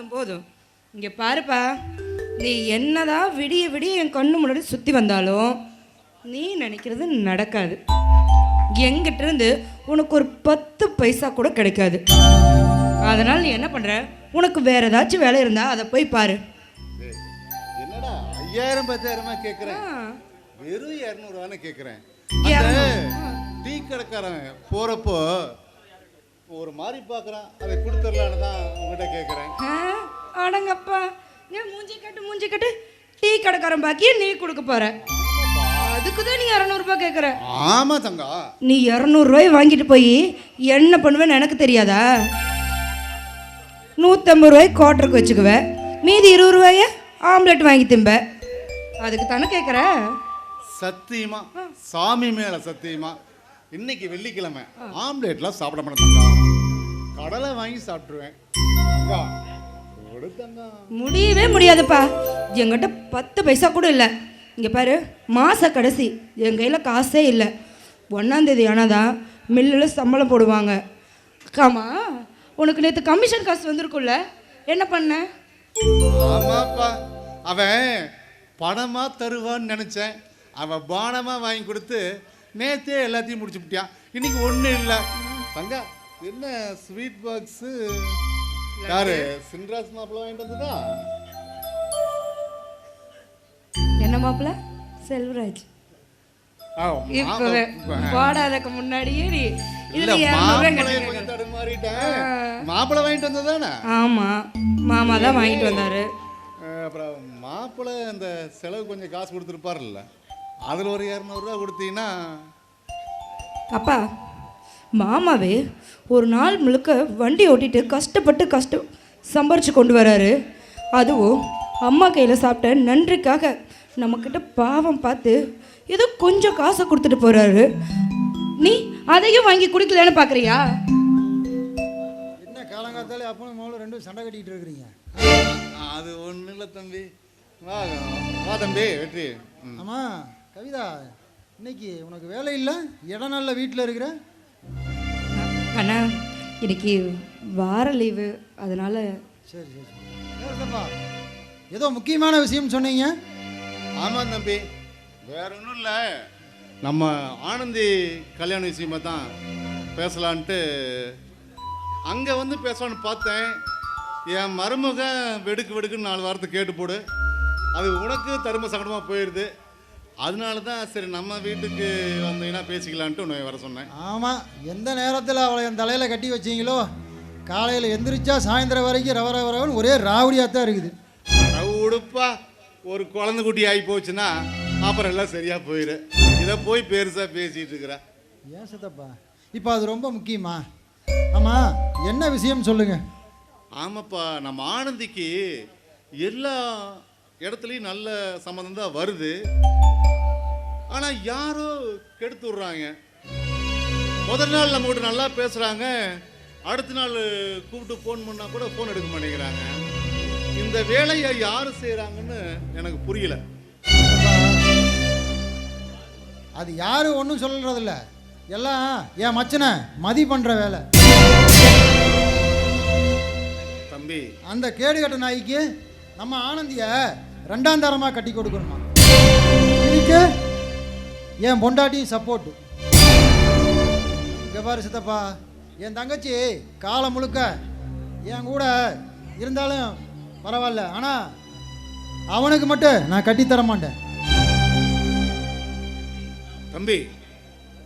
போதும் இங்கே பாருப்பா நீ என்னதான் விடிய விடிய என் கண்ணு முன்னாடி சுற்றி வந்தாலும் நீ நினைக்கிறது நடக்காது. எங்கிட்ட இருந்து உனக்கு ஒரு பத்து பைசா கூட கிடைக்காது. அதனால் நீ என்ன பண்ணுற உனக்கு வேற ஏதாச்சும் வேலை இருந்தா அதை போய் பாரு. என்னடா ஐயாயிரம் பத்தாயிரமா கேட்குறேன் வெறும் இரநூறுவான்னு கேட்குறேன். டீ கடைக்காரன் போகிறப்போ ஒரு மாதிரி பார்க்குறான் அதை கொடுத்துடலான்னு தான் உங்ககிட்ட கேட்குறேன். அடங்கப்பா. ஏன் மூஞ்சி கட்டு மூஞ்சி கட்டு? டீ கடைக்காரன் பாக்கியே நீ கொடுக்க போற. அதுக்கு தான் நீ இரநூறுபா கேட்குற ஆமாம் தங்கம் நீ இரநூறுவாய் வாங்கிட்டு போய் என்ன பண்ணுவேன்னு எனக்கு தெரியாதா? நூற்றம்பது ரூபாய் குவார்ட்டருக்கு வச்சுக்குவ. மீதி இருபது ரூபாய ஆம்லெட் வாங்கி திம்ப. அதுக்கு தானே கேட்குற சத்தியமா சாமி மேல சத்தியமா. இன்னைக்கு வெள்ளிக்கிழமை. ஆம்லேட்லாம் சாப்பிட மாட்டேன். தங்கம் கடலை வாங்கி சாப்பிட்ருவேன் முடியவே முடியாதுப்பா. என்கிட்ட பத்து பைசா கூட இல்லை. இங்கே பாரு மாத கடைசி. என் கையில் காசே இல்லை. ஒன்றாந்தேதி ஆனால் தான் மில்லில் சம்பளம் போடுவாங்க. ஆமா உனக்கு நேற்று கமிஷன் காசு வந்திருக்குல்ல என்ன பண்ண? ஆமாப்பா. அவன் பணமா தருவான்னு நினைச்சேன். அவன் பானமா வாங்கி கொடுத்து நேத்தே எல்லாத்தையும் முடிச்சு விட்டியான் இன்னைக்கு ஒன்றும் இல்லை. தங்க என்ன ஸ்வீட் பாக்ஸு யாரு? சின்ராஸ் மாப்பிள்ள வாங்கிட்டு வந்ததா? என்ன மாப்பிள்ள செல்வராஜ். பாடாதக்கு முன்னாடியே நீ மாப்பிள்ளை வாங்கிட்டு வந்ததானே? ஆமாம் மாமா தான் வாங்கிட்டு வந்தாரு. அப்புறம் மாப்பிள்ளை அந்த செலவு கொஞ்சம் காசு கொடுத்துருப்பார்ல அதில் ஒரு இரநூறுவா கொடுத்தீங்கன்னா அப்பா மாமாவே ஒரு நாள் முழுக்க வண்டி ஓட்டிட்டு கஷ்டப்பட்டு கஷ்டம் சம்பாரிச்சு கொண்டு வராரு. அதுவும் அம்மா கையில் சாப்பிட்ட நன்றிக்காக நம்மக்கிட்ட பாவம் பார்த்து ஏதோ கொஞ்சம் காசை கொடுத்துட்டு போறாரு. நீ அதையும் வாங்கி குடிக்கலன்னு பார்க்குறியா என்ன காலங்காத்தாலே அப்பனும் மகளும் ரெண்டும் சண்டை கட்டிக்கிட்டு இருக்கிறீங்க. அது ஒன்றும் இல்லை தம்பி. வா வா தம்பி வெற்றி. ஆமாம் கவிதா இன்னைக்கு உனக்கு வேலை இல்லை? இடம் நல்ல வீட்டில் இருக்கிற? அண்ணா இன்னைக்கு வார லீவு அதனால சரி சரி. ஏதோ முக்கியமான விஷயம் சொன்னீங்க. ஆமாம் தம்பி. வேற ஒன்றும் இல்லை. நம்ம ஆனந்தி கல்யாண விஷயமா தான் பேசலான்ட்டு அங்கே வந்து பேசலான்னு பார்த்தேன். என் மருமக வெடுக்கு வெடுக்குன்னு நாலு வாரத்தை கேட்டு போடு. அது உனக்கு தரும சங்கடமாக போயிடுது அதனால தான் சரி நம்ம வீட்டுக்கு வந்தீங்கன்னா பேசிக்கலான்ட்டு உன்னை வர சொன்னேன். ஆமாம் எந்த நேரத்தில் அவளை என் தலையில் கட்டி வச்சீங்களோ காலையில் எந்திரிச்சா சாயந்தரம் வரைக்கும் ரவ ரவ ரவன்னு ஒரே ராவடியாக தான் இருக்குது. உடுப்பா ஒரு குழந்தை குட்டி ஆகி போச்சுன்னா அப்புறம் எல்லாம் சரியாக போயிடு இதை போய் பெருசாக பேசிகிட்டு இருக்கிற. ஏன் சித்தப்பா? இப்போ அது ரொம்ப முக்கியமா? ஆமாம் என்ன விஷயம் சொல்லுங்க. ஆமாப்பா நம்ம ஆனந்திக்கு எல்லா இடத்துலையும் நல்ல சம்மந்தம் தான் வருது. ஆனால் யாரோ கெடுத்து விட்றாங்க. முதல் நாள் நம்ம கிட்ட நல்லா பேசுகிறாங்க அடுத்த நாள் கூப்பிட்டு ஃபோன் பண்ணால் கூட ஃபோன் எடுக்க மாட்டேங்கிறாங்க. இந்த வேலையை யார் செய்கிறாங்கன்னு எனக்கு புரியல. அது யாரும் ஒன்றும் சொல்கிறதில்ல எல்லாம் என் மச்சனை மதி பண்ணுற வேலை. தம்பி. அந்த கேடுகட்ட நாய்க்கு நம்ம ஆனந்திய ரெண்டாம் தரமாக கட்டி கொடுக்கணுமா? இதுக்கு என் பொண்டாட்டியும் சப்போர்ட்டு இங்கே பாரு சித்தப்பா என் தங்கச்சி காலம் முழுக்க என் கூட இருந்தாலும் பரவாயில்ல. ஆனால் அவனுக்கு மட்டும் நான் கட்டித்தர மாட்டேன். தம்பி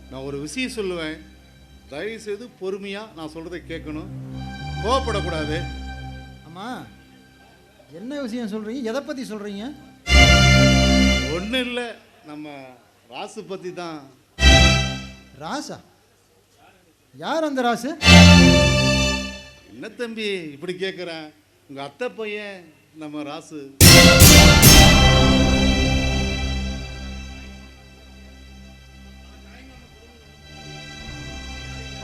நான் ஒரு விஷயம் சொல்லுவேன். தயவு செய்து பொறுமையாக நான் சொல்கிறத கேட்கணும். கோவப்படக்கூடாது. ஆமாம் என்ன விஷயம் சொல்கிறீங்க எதை பற்றி சொல்கிறீங்க ஒன்றும் இல்லை. நம்ம ராசு பற்றி தான். ராசா? யார் அந்த ராசு? என்ன தம்பி இப்படி கேட்குறேன் உங்கள் அத்தை பையன் நம்ம ராசு.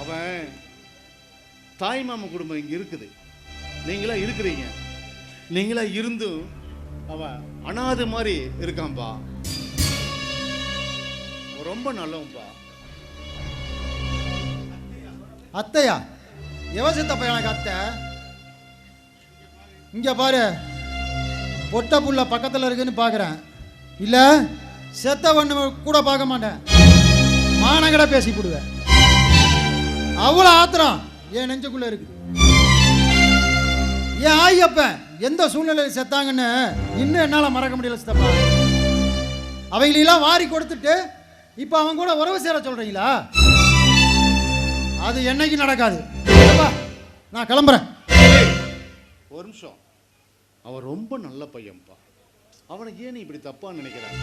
அவன் தாய் மாமா குடும்பம் இங்கே இருக்குது. நீங்களா இருக்கிறீங்க. நீங்களா இருந்தும் அவன் அனாதை மாதிரி இருக்கான்பா. ரொம்ப நல்லவன்பா. அத்தையா? எவ சித்தப்பா எனக்கு அத்தை? இங்கே பாரு. பொட்ட புள்ள பக்கத்தில் இருக்குன்னு பார்க்குறேன் இல்லை செத்த ஒன்று கூட பார்க்க மாட்டேன். மானங்கட பேசி போடுவேன் அவ்வளோ ஆத்திரம் என் நெஞ்சுக்குள்ளே இருக்கு. என் ஆயப்பன் எந்த சூழ்நிலையில் செத்தாங்கன்னு இன்னும் என்னால் மறக்க முடியல சித்தப்பா. அவைகளெல்லாம் வாரி கொடுத்துட்டு இப்போ அவன் கூட உறவு சேர சொல்கிறீங்களா அது என்னைக்கு நடக்காது. நான் கிளம்புறேன். ஒரு நிமிஷம். அவன் ரொம்ப நல்ல பையன்ப்பா அவனை ஏன் இப்படி தப்பா நினைக்கிறான்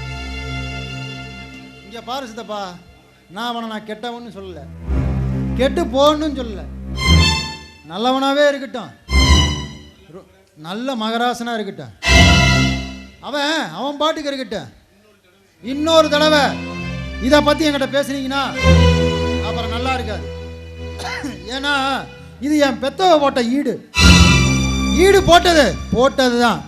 இங்கே பாரு சித்தப்பா நான் அவனை நான் கெட்டவன்னு சொல்லலை. கெட்டு போகணும்னு சொல்லலை. நல்லவனாகவே இருக்கட்டும். நல்ல மகராசனாக இருக்கட்டும். அவன் அவன் பாட்டுக்கு இருக்கட்டும். இன்னொரு தடவை. இதை பற்றி என்கிட்ட பேசுனீங்கன்னா அப்புறம் நல்லா இருக்காது. ஏன்னா இது என் பெத்தவ போட்ட ஈடு. ஈடு போட்டது போட்டது தான்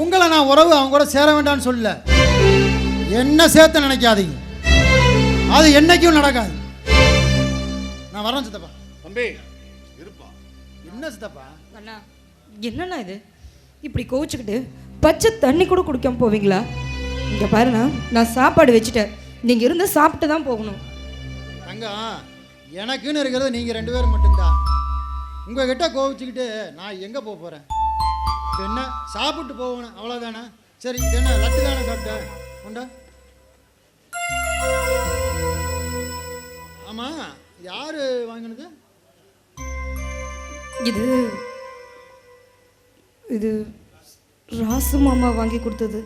உங்களை நான் உறவு அவங்க கூட சேர வேண்டாம்னு சொல்லல. என்ன சேர்த்து நினைக்காதீங்க. அது என்னைக்கும் நடக்காது. நான் வரேன் சித்தப்பா. தம்பி இருப்பா. என்ன சித்தப்பா? அண்ணா என்னண்ணா இது? இப்படி கோவிச்சுக்கிட்டு பச்சை தண்ணி கூட குடிக்காம போவீங்களா? இங்கே பாருண்ணா நான் சாப்பாடு வச்சுட்டேன். நீங்கள் இருந்து சாப்பிட்டு தான் போகணும். தங்கம் எனக்குன்னு இருக்கிறது நீங்கள் ரெண்டு பேரும் மட்டும்தான். உங்ககிட்ட கோவிச்சுக்கிட்டு நான் எங்கே போக போகிறேன் என்ன சாப்பிட்டு போகணும் அவ்வளோதானே சரி இது என்ன லட்டு தானே சாப்பிட்டேன் உண்டா ஆமாம் யார் வாங்கினது? இது இது ராசு மாமா வாங்கி கொடுத்தது.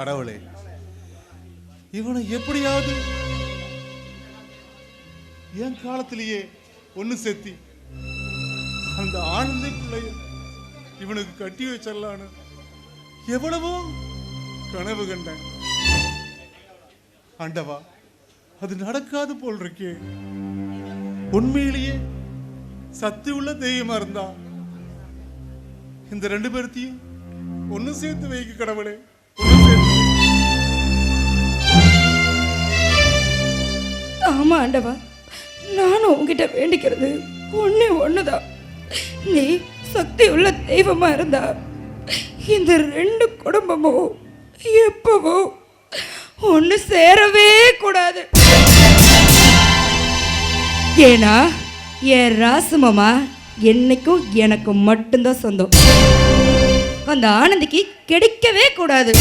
கடவுளே. இவனை எப்படியாவது என் காலத்திலேயே ஒண்ணு சேர்த்தி அந்த ஆனந்த பிள்ளைய இவனுக்கு கட்டி வச்சிடலான்னு எவ்வளவோ கனவு கண்டேன். ஆண்டவா அது நடக்காது போல் இருக்கே உண்மையிலேயே சத்து உள்ள தெய்வமா இருந்தா இந்த ரெண்டு பேர்த்தையும் ஒண்ணு சேர்த்து வைக்க கடவுளே. ஆமா ஆண்டவா. நானும் உங்ககிட்ட வேண்டிக்கிறது ஒண்ணே ஒண்ணுதான் நீ சக்தி உள்ள தெய்வமா இருந்தா இந்த ரெண்டு குடும்பமும் எப்பவோ ஒன்று சேரவே கூடாது. ஏன்னா என் ராசு மாமா என்னைக்கும் எனக்கு மட்டும்தான் சொந்தம். அந்த ஆனந்திக்கு கிடைக்கவே கூடாது.